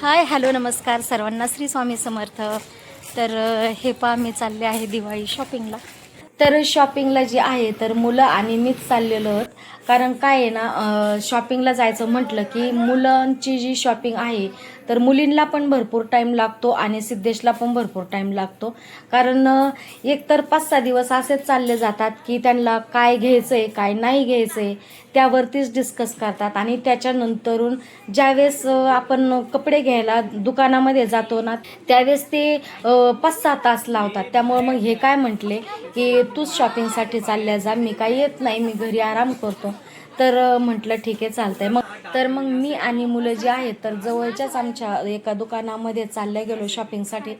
Hi hello नमस्कार सर्वांना. श्री स्वामी समर्थ. तर हे पहा मी चालले आहे दिवाळी शॉपिंगला. तर शॉपिंगला जी आहे तर मुलं आणि मीच चाललेलो आहोत. कारण काय आहे ना शॉपिंगला जायचं म्हटलं की मुलांची जी शॉपिंग आहे तर मुलींना पण भरपूर टाईम लागतो आणि सिद्धेशला पण भरपूर टाईम लागतो. कारण एकतर पाच सहा दिवस असेच चालले जातात की त्यांना काय घ्यायचं आहे काय नाही घ्यायचं आहे त्यावरतीच डिस्कस करतात. आणि त्याच्यानंतरून ज्यावेळेस आपण कपडे घ्यायला दुकानामध्ये जातो ना त्यावेळेस ते पाच सहा तास लावतात. त्यामुळे मग हे काय म्हटले की तूच शॉपिंगसाठी चालल्या जा मी काही येत नाही मी घरी आराम करतो. तर म्हटलं ठीक आहे चालतंय. मग तर मग मी आणि मुलं जी आहेत तर जवळच्याच आमच्या एका दुकानामध्ये चालल्या गेलो शॉपिंगसाठी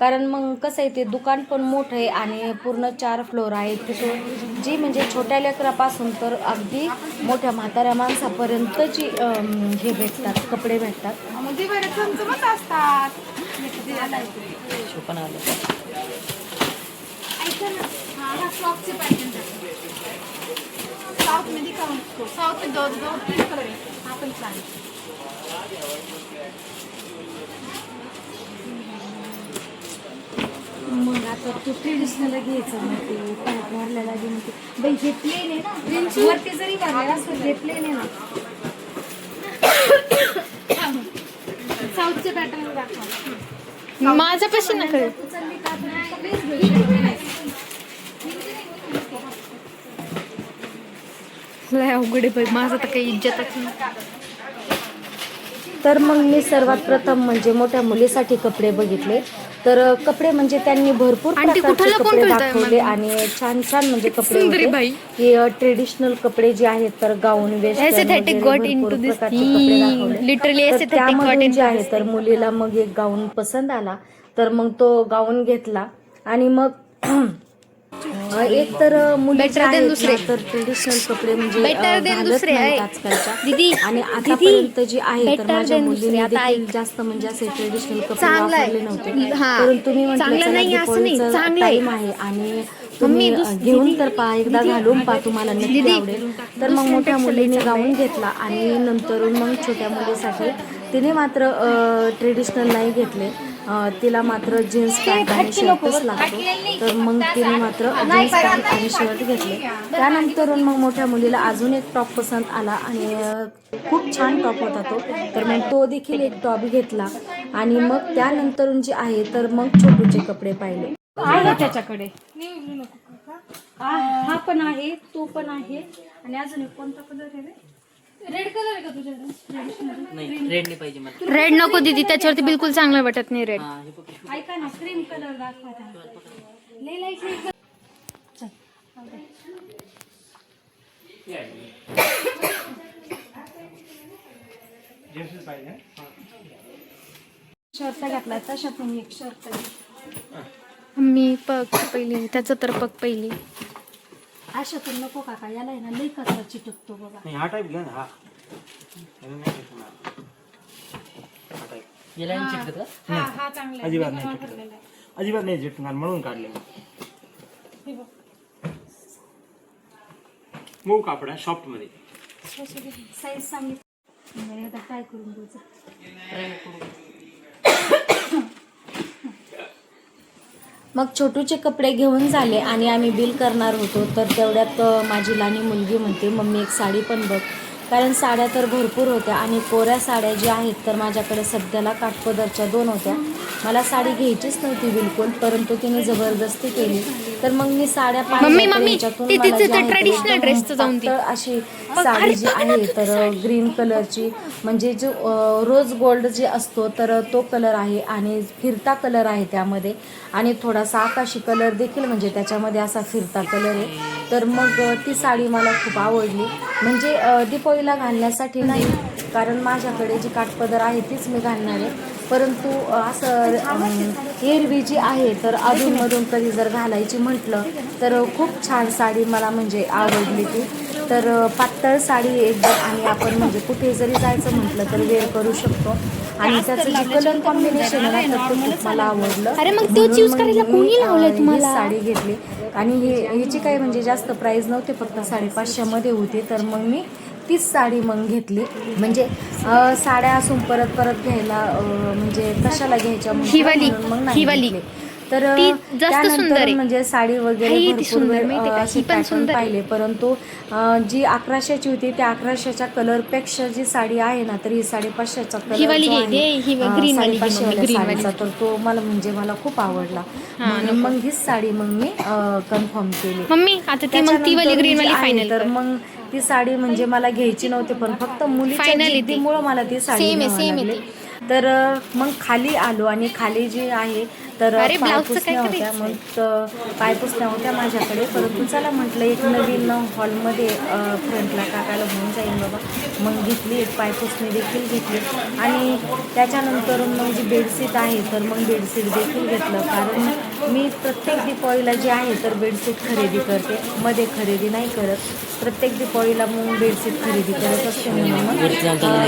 कारण मग कसं आहे ते दुकान पण मोठं आहे आणि पूर्ण चार फ्लोर आहे. तिथून जी म्हणजे छोट्या लेकरापासून तर अगदी मोठ्या म्हाताऱ्या माणसापर्यंतची हे भेटतात कपडे भेटतात. असतात ऐका ना हा हा फ्रॉकचे पॅटर्न साऊथ का साऊथ जवळ जवळ तीन कलर आहे हा. पण छान. मग आता तू ट्रेडिशनल घ्यायचं मग ते पायात मारलेला घेऊन ते. बाई हे प्लेन आहे ना. वरती जरी मारलेला असतं हे प्लेन आहे ना. साऊथचे पॅटर्न दाखवा. माझा कशी नका तू चालली का तुला सगळेच घेऊ शकते. लय अवघड आहे बाई माझं तर काही इज्जतच नाही. तर मग मी सर्वात प्रथम म्हणजे मोठ्या मुलीसाठी कपडे बघितले. तर कपडे म्हणजे त्यांनी भरपूर प्रकारचे कपडे दाखवले? आणि छान छान म्हणजे कपडे. की ट्रेडिशनल कपडे जे आहेत तर गाऊन वेस्ट into जे आहे तर मुलीला मग एक गाऊन पसंत आला. तर मग तो गाऊन घेतला आणि मग एक तर मुली Better ज्या than आहेत ना, दुसरे. तर ट्रेडिशनल कपडे म्हणजे than घालत दुसरे. आजकालच्या दीदी, आणि आतापर्यंत जी आहे तर माझ्या. मुलीने आता देखील. जास्त म्हणजे असे ट्रेडिशनल कपडे. वापरले नव्हते. परंतु मी म्हटलं नाही असं नाही, चांगलं आहे. आणि तुम्ही घेऊन तर पहा एकदा घालून पहा तुम्हाला नक्की आवडेल तर मग मोठ्या मुलीने गाऊन घेतला आणि नंतरून मग छोट्या मुलीसाठी तिने मात्र ट्रेडिशनल नाही घेतले तिला मात्र जीन्स पॅन्ट आणि शर्टच लागतो. तर मग तिने मात्र जीन्स पॅन्ट आणि शर्ट घेतले. त्यानंतरून मग मोठ्या मुलीला अजून एक टॉप पसंत आला आणि खूप छान टॉप होता तो. तर मग तो देखील एक टॉप घेतला आणि मग त्यानंतरून जे आहे तर मग छोटूचे कपडे पाहिले. आहे त्याच्याकडे? हा पण आहे तो पण आहे. आणि अजून एक कोणता कलर आहे? रेड कलर आहे का तुझ्याकडे? नाही रेड नाही पाहिजे मला. रेड नको दीदी त्याच्यावरती बिलकुल चांगलं वाटत नाही रेड हा हे ऐका ना क्रीम कलर दाखवा त्याला. लय लाइट लाइट चल जाऊ दे. शर्ट घातला तशातून एक शर्ट मी पग पहिली त्याचं तर पग पहिली. अशातून नको काका याला आहे ना लई कचरा चिटकतो बघा नाही हा टाईप घ्या ना हा याला नाही चिटकणार. हा type. याला नाही चिटकत का? हा हा चांगला आहे. अजिबात नाही. अजिबात नाही चिटकणार म्हणून काढले हे बघ. मऊ कापड आहे सॉफ्टमध्ये साईज सांगितली बरं, एकदा ट्राय करून बघू मग छोटूचे कपडे घेऊन झाले आणि आम्ही बिल करणार होतो. तर तेवढ्यात माझी लहानी मुलगी म्हणते मम्मी एक साडी पण बघ. कारण साड्या तर भरपूर होत्या आणि कोऱ्या साड्या ज्या आहेत तर माझ्याकडे सध्याला काठपदरच्या दोन होत्या. मला साडी घ्यायचीच नव्हती बिलकुल परंतु तिने जबरदस्ती केली. तर मग मी साड्या मम्मी, मम्मी, ती- तिचं dress चं जाऊन अशी साडी जी आहे तर ग्रीन कलरची म्हणजे जो रोज गोल्ड जे असतो तर तो कलर आहे आणि फिरता कलर आहे त्यामध्ये. आणि थोडासा आकाशी कलर देखील म्हणजे त्याच्यामध्ये असा फिरता कलर आहे. तर मग ती साडी मला खूप आवडली. म्हणजे दीपावलीला घालण्यासाठी नाही कारण माझ्याकडे जी काठपदर आहे तीच मी घालणार आहे. परंतु असं एरवी जी आहे तर अधूनमधून कधी जर घालायची म्हटलं तर खूप छान साडी मला म्हणजे आवडली ती. तर पातळ साडी एकदम आणि आपण म्हणजे कुठे जरी जायचं म्हटलं तर वेअर करू शकतो. आणि त्याचं जे कलर कॉम्बिनेशन आहे ना तर खूप मला आवडलं. अरे मग तो म्हणून choose मग करायला कोणी ही तुम्हाला? साडी घेतली. आणि हे ह्याची काही म्हणजे जास्त प्राईस नव्हते फक्त साडेपाचशेमध्ये होती. तर मग मी तीच साडी मग घेतली. म्हणजे साड्या असून परत परत घ्यायला म्हणजे कशाला घ्यायच्या मग नाही ही. तर त्यानंतर. म्हणजे साडी वगैरे. पाहिले. परंतु जी अकराशेची होती त्या अकराशेच्या कलरपेक्षा जी साडी आहे ना तर ही साडेपाचशेचा कलर. साडीचा तर तो मला म्हणजे मला खूप आवडला. मग हीच साडी मग मी कन्फर्म केली. तर मग ती साडी म्हणजे मला घ्यायची नव्हती पण फक्त मुलीच्या. जिद्दीमुळं मला ती साडी घ्यावी लागली. तर मग खाली आलो आणि खाली जी आहे तर पायपुसण्या होत्या? मग पायपुसण्या होत्या माझ्याकडे परंतु चला म्हटलं एक नवीन हॉलमध्ये फ्रंटला टाकायला होऊन जाईल बाबा मग घेतली एक पायपुसणी देखील घेतली आणि त्याच्यानंतर मग जी बेडशीट आहे तर मग बेडशीट देखील घेतलं कारण मी प्रत्येक दिपावळीला जे आहे तर बेडशीट खरेदी करते. मध्ये खरेदी नाही करत. प्रत्येक दिपावळीला मग बेडशीट खरेदी करत असते मी मग.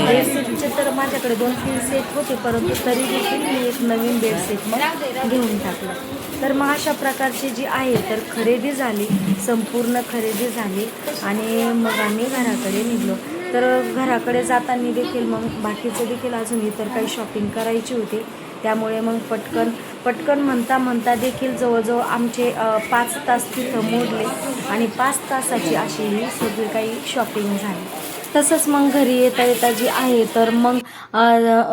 बेडशीटचे तर माझ्याकडे दोन तीन सेट होते परंतु तरी देखील मी एक नवीन बेडशीट मग घेऊन टाकलं. तर मग अशा प्रकारची जी आहे तर खरेदी झाली संपूर्ण खरेदी झाली आणि मग आम्ही घराकडे निघलो. तर घराकडे जाताना देखील मग बाकीचं देखील अजून इतर काही शॉपिंग करायची होती. त्यामुळे मग पटकन पटकन म्हणता म्हणता देखील जवळजवळ आमचे पाच तास तिथं मोडले. आणि पाच तासाची अशी ही सगळी काही शॉपिंग झाली. तसंच मग घरी येता येता जी आहे तर मग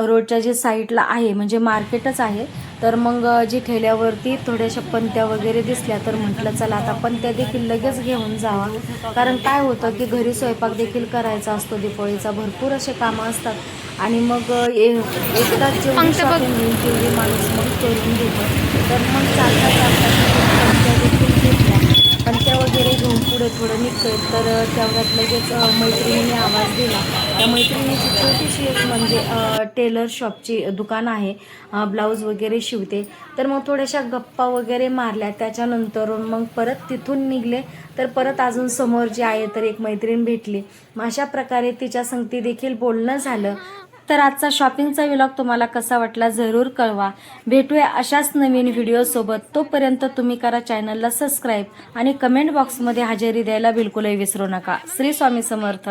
रोडच्या जे साईडला आहे म्हणजे मार्केटच आहे तर मग जी ठेल्यावरती थोड्याशा पंत्या वगैरे दिसल्या तर म्हटलं चला आता पंत्या देखील लगेच घेऊन जावा. कारण काय होतं की घरी स्वयंपाक देखील करायचा असतो दिपाळीचा भरपूर असे कामं असतात. आणि मग एकदाच होईल तेवढी माणूस मग करून घेतो. तर मग चालता चालता पंत्या देखील घेतल्या अंत्या वगैरे घेऊन पुढे थोडं निघतोय. तर तेवढ्यात लगेच मैत्रिणीने आवाज दिला. त्या मैत्रिणीची छोटीशी एक म्हणजे टेलर शॉपची दुकान आहे. ब्लाऊज वगैरे शिवते. तर मग थोड्याशा गप्पा वगैरे मारल्या. त्याच्यानंतर मग परत तिथून निघले. तर परत अजून समोर जे आहे तर एक मैत्रीण भेटली. मग अशा प्रकारे तिच्या संगती देखील बोलणं झालं. तर आजचा शॉपिंगचा विलॉग तुम्हाला कसा वाटला जरूर कळवा. भेटूया अशाच नवीन व्हिडिओसोबत तोपर्यंत तुम्ही करा चॅनलला सबस्क्राईब आणि कमेंट बॉक्समध्ये हजेरी द्यायला बिलकुलही विसरू नका. श्री स्वामी समर्थ.